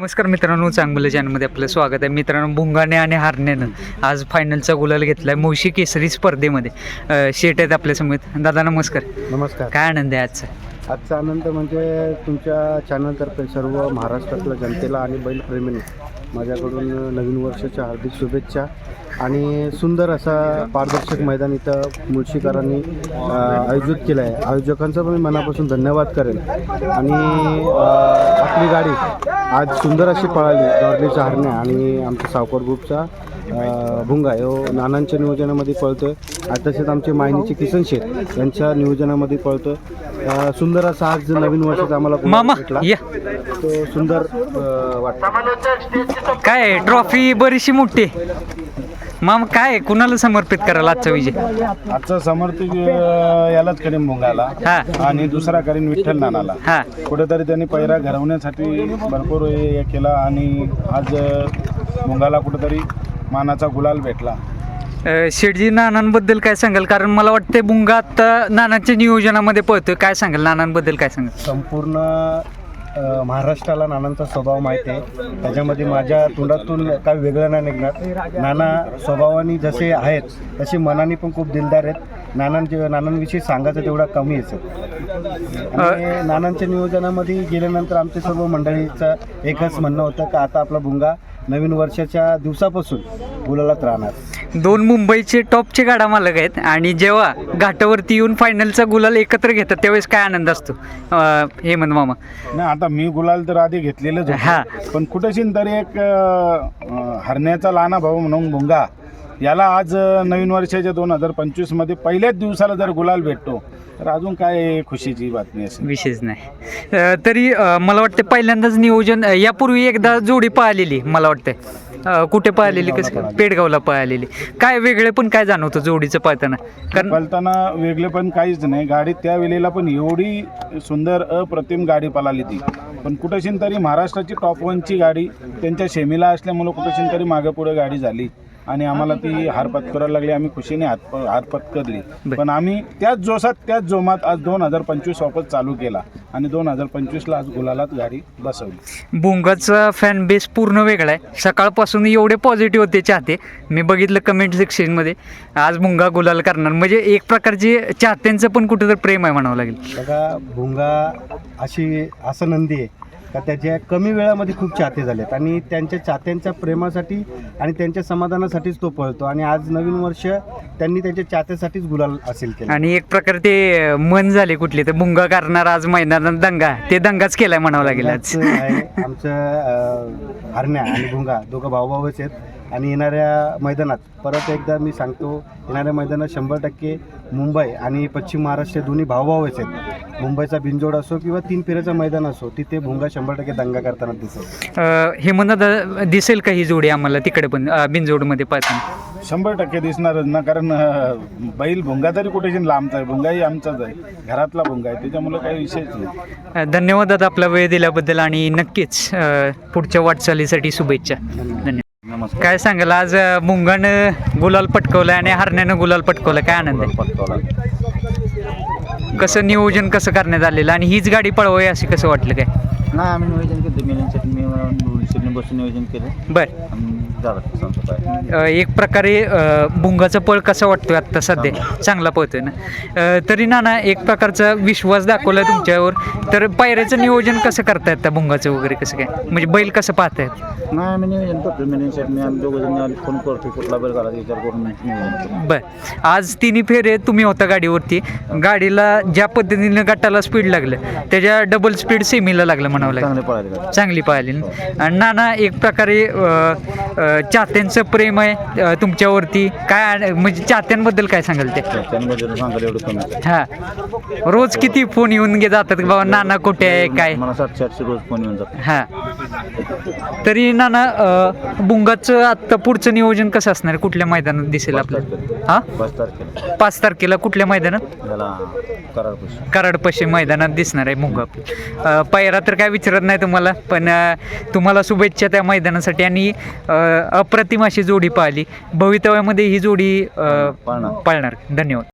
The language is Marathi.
नमस्कार मित्रांनो चांगलं चॅनलमध्ये आपलं स्वागत आहे. मित्रांनो भुंगाने आणि हारण्यानं आज फायनलचा गुलाल घेतला आहे मुळशी केसरी स्पर्धेमध्ये. शेट आहेत आपल्यासमोर दादा नमस्कार. नमस्कार. काय आनंद आहे आजचा? आजचा आनंद म्हणजे तुमच्या चॅनलतर्फे सर्व महाराष्ट्रातल्या जनतेला आणि बैलप्रेमींना माझ्याकडून नवीन वर्षाच्या हार्दिक शुभेच्छा आणि सुंदर असा पारदर्शक मैदान इथं मुळशीकरांनी आयोजित केलं आहे आयोजकांचा पण मी मनापासून धन्यवाद करेन आणि आपली गाडी आज सुंदर अशी पळाली डॉर्लीचा हरण्या आणि आमच्या सावकर ग्रुपचा भुंगा यो नानांच्या नियोजनामध्ये पळतोय. आणि तसेच आमचे मायनीचे किसन शेठ यांच्या नियोजनामध्ये पळतोय. अ, सुंदर असा आज नवीन वर्षाचा आम्हाला भेटला. या. तो सुंदर वाटतो. काय आहे ट्रॉफी बरीचशी मोठी. मामा काय? कुणाला समर्पित कराल आजचा विजय? आजचा समर्पित अं, यालाच करीन भोंगाला हा. आणि दुसरा करीन विठ्ठल नानाला. हा. कुठेतरी त्यांनी पैरा घडवण्यासाठी भरपूर हे केला आणि आज अं, भोंगाला कुठेतरी मानाचा गुलाल भेटला. अं, शेठजी नानांबद्दल काय सांगाल? कारण मला वाटतं बुंगा आता नानांच्या नियोजनामध्ये पळतोय. काय सांगाल? नानांबद्दल काय सांगाल? संपूर्ण महाराष्ट्राला नानांचा स्वभाव माहिती आहे. त्याच्यामध्ये माझ्या तोंडातून काही वेगळं नाही निघणार. नाना स्वभावाने जसे आहेत तसे मनाने पण खूप दिलदार आहेत. नानांचे नानांविषयी सांगायचं तेवढा कमी आहे आणि नानांच्या नियोजनामध्ये गेल्यानंतर आमच्या सर्व मंडळीचं एकच म्हणणं होतं का आता आपला भुंगा नवीन वर्षाच्या दिवसापासून गुलालात राहणार. दोन मुंबईचे टॉपचे गाडा मालक आहेत आणि जेव्हा घाटावरती येऊन फायनलचा गुलाल एकत्र घेतात त्यावेळेस काय आनंद असतो? अं, हेमंत मामा. नाही आता मी गुलाल तर आधी घेतलेलंच हा. होतं पण कुठेशीन तरी एक अं, हरण्याचा लहाना भाऊ म्हणून भुंगा याला आज अं, नवीन वर्षाच्या दोन हजार पंचवीसमध्ये पहिल्याच दिवसाला जर गुलाल भेटतो तर अजून काय खुशीची बातमी असेल? विशेष नाही. अं, तरी अं, मला वाटतं पहिल्यांदाच नियोजन अं, यापूर्वी एकदा जोडी पळालेली मला वाटतं अं, कुठे पळालेली? कसं? काय? पेडगावला पळालेली. काय वेगळे पण काय जाणवतं जोडीचं पळताना? कारण पलताना वेगळे पण काहीच नाही. गाडी त्या वेळेला पण एवढी सुंदर अप्रतिम गाडी पळाली ती. पण कुठेशीन तरी महाराष्ट्राची टॉप वनची गाडी त्यांच्या शेमीला असल्यामुळं कुठेशीन तरी मागे पुढे गाडी झाली. आणि आम्हाला ती हार पत्करायला लागली. आम्ही खुशीने हात हार पत्करली बर. पण आम्ही त्याच जोशात त्याच जोमात आज दोन हजार पंचवीस वापस चालू केला आणि दोन हजार पंचवीसला आज गुलालात गाडी बसवली. भुंगाचा फॅन बेस पूर्ण वेगळा आहे. सकाळपासून एवढे पॉझिटिव्ह होते चाहते. मी बघितलं कमेंट सेक्शनमध्ये आज भुंगा गुलाल करणार. म्हणजे एक प्रकारचे चाहत्यांचं पण कुठेतरी प्रेम आहे म्हणावं लागेल. बघा भुंगा अशी असं नंदी आहे. का त्याच्या कमी वेळामध्ये खूप चाहते झालेत. आणि त्यांच्या चाहत्यांच्या प्रेमासाठी आणि त्यांच्या समाधानासाठीच तो पळतो. आणि आज नवीन वर्ष त्यांनी त्यांच्या चाहत्यासाठीच गुलाल असेल केला. आणि एक प्रकारे ते मन झाले कुठले तर भुंगा करणार आज मैदानात दंगा. ते दंगाच केलाय म्हणावं लागेल आज. आमचं आहे आमचं अं, हरण्या आणि भुंगा दोघं भाऊभाऊच आहेत. आणि येणाऱ्या मैदानात परत एकदा मी सांगतो येणाऱ्या मैदानात शंभर टक्के मुंबई आणि पश्चिम महाराष्ट्र दोन्ही भाऊभाऊच आहेत. मुंबईचा बिनजोड असो किंवा तीन फेऱ्याचं मैदान असो तिथे भुंगा शंभर टक्के दंगा करताना दिसत. अं, हे म्हणत दिसेल का ही जोडी आम्हाला तिकडे पण अं, बिनजोडमध्ये पाहताना? शंभर टक्के दिसणारच ना कारण अं, बैल भुंगा तरी कुठेशीन लांबचा आहे भुंगाही आमचाच आहे घरातला भुंगा आहे त्याच्यामुळे काही विषयच नाही. अ, धन्यवाद दादा आपला वेळ दिल्याबद्दल आणि नक्कीच अ, पुढच्या वाटचालीसाठी शुभेच्छा. धन्यवाद. नमस्कार. काय सांगाल आज अ, मुंगानं गुलाल पटकवलं आणि हरण्यानं गुलाल पटकवलं काय आनंद आहे? कसं नियोजन कसं करण्यात आलेलं आणि हीच गाडी पळवाय असे कसं वाटलं काय नाही आम्ही नियोजन केलं मी बसून नियोजन केलं बर झालं सांगतो काय? अ, एक प्रकारे अ, भुंगाचा पळ कसा वाटतोय आत्ता सध्या? चांगला पळतोय ना? अ, तरी ना एक प्रकारचा विश्वास दाखवला तुमच्यावर. तर पायऱ्याचं नियोजन कसं करतायत त्या भुंगाचं वगैरे कसं काय? म्हणजे बैल कसं पाहतायत? नाही आम्ही नियोजन करतो मिलिंदसाठी मी आम्ही दोघं जण फोन करतो कुठला बैल घालायचा विचार करून नियोजन करतो. बर. आज तिन्ही फेरे तुम्ही होता गाडीवरती. गाडीला ज्या पद्धतीने गटाला स्पीड लागलं त्याच्या डबल स्पीड सेमीला लागलं म्हणावं लागेल. चांगले पळाले गाडी. चांगली पाहिली ना? आणि नाना एक प्रकारे अ, चाहत्यांचं प्रेम आहे तुमच्यावरती. काय म्हणजे चाहत्यांबद्दल काय सांगाल ते? एवढं कमी हा. रोज किती फोन येऊन गे जातात बाबा नाना कुठे आहे? काय? मला सातशे आठशे रोज फोन येऊन हा. तरी नाना अ, बुंगाचं आत्ता पुढचं नियोजन कसं असणार? आहे? कुठल्या मैदानात दिसेल आपल्याला? हा? पाच तारखेला. पाच तारखेला कुठल्या मैदानात? याला करार पैसे कराडपशी मैदानात दिसणार आहे मुंगा. अ, पायरा तर काय विचारत नाही तुम्हाला पण अ, तुम्हाला शुभेच्छा त्या मैदानासाठी. आणि अ, अप्रतिम अशी जोडी पाहिली. भवितव्यामध्ये ही जोडी अ, पाळणार. पाळणार. धन्यवाद.